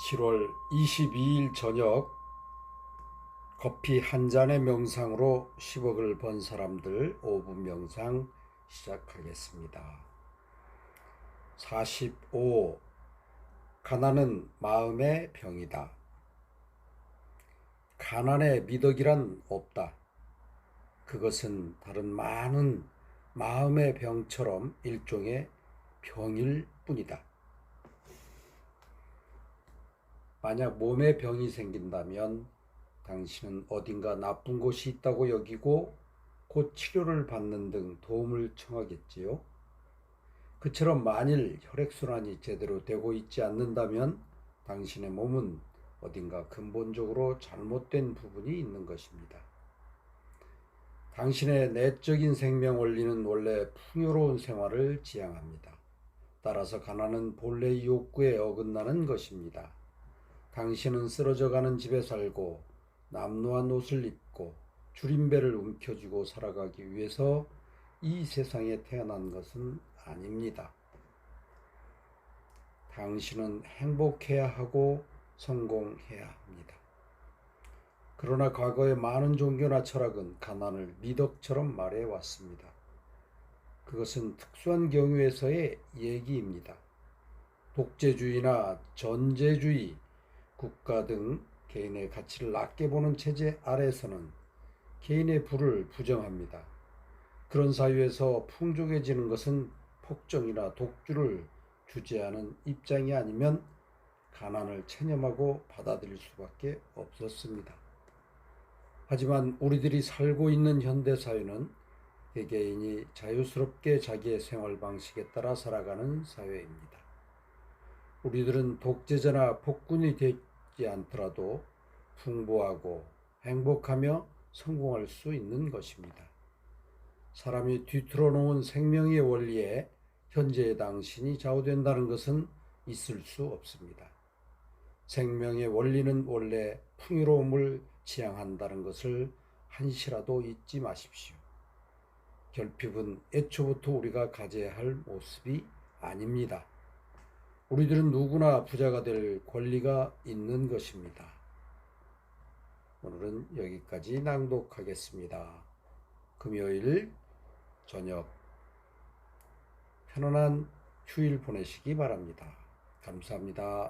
7월 22일 저녁 커피 한 잔의 명상으로 10억을 번 사람들 5분 명상 시작하겠습니다. 45. 가난은 마음의 병이다. 가난의 미덕이란 없다. 그것은 다른 많은 마음의 병처럼 일종의 병일 뿐이다. 만약 몸에 병이 생긴다면 당신은 어딘가 나쁜 곳이 있다고 여기고 곧 치료를 받는 등 도움을 청하겠지요. 그처럼 만일 혈액순환이 제대로 되고 있지 않는다면 당신의 몸은 어딘가 근본적으로 잘못된 부분이 있는 것입니다. 당신의 내적인 생명 원리는 원래 풍요로운 생활을 지향합니다. 따라서 가난은 본래의 욕구에 어긋나는 것입니다. 당신은 쓰러져 가는 집에 살고 남루한 옷을 입고 줄임배를 움켜쥐고 살아가기 위해서 이 세상에 태어난 것은 아닙니다. 당신은 행복해야 하고 성공해야 합니다. 그러나 과거의 많은 종교나 철학은 가난을 미덕처럼 말해 왔습니다. 그것은 특수한 경우에서의 얘기입니다. 독재주의나 전제주의, 국가 등 개인의 가치를 낮게 보는 체제 아래에서는 개인의 부를 부정합니다. 그런 사회에서 풍족해지는 것은 폭정이나 독주를 주재하는 입장이 아니면 가난을 체념하고 받아들일 수밖에 없었습니다. 하지만 우리들이 살고 있는 현대 사회는 개개인이 자유스럽게 자기의 생활 방식에 따라 살아가는 사회입니다. 우리들은 독재자나 폭군이 되지 않더라도 풍부하고 행복하며 성공할 수 있는 것입니다. 사람이 뒤틀어 놓은 생명의 원리에 현재의 당신이 좌우된다는 것은 있을 수 없습니다. 생명의 원리는 원래 풍요로움을 지향한다는 것을 한시라도 잊지 마십시오. 결핍은 애초부터 우리가 가져야 할 모습이 아닙니다. 우리들은 누구나 부자가 될 권리가 있는 것입니다. 오늘은 여기까지 낭독하겠습니다. 금요일 저녁 편안한 휴일 보내시기 바랍니다. 감사합니다.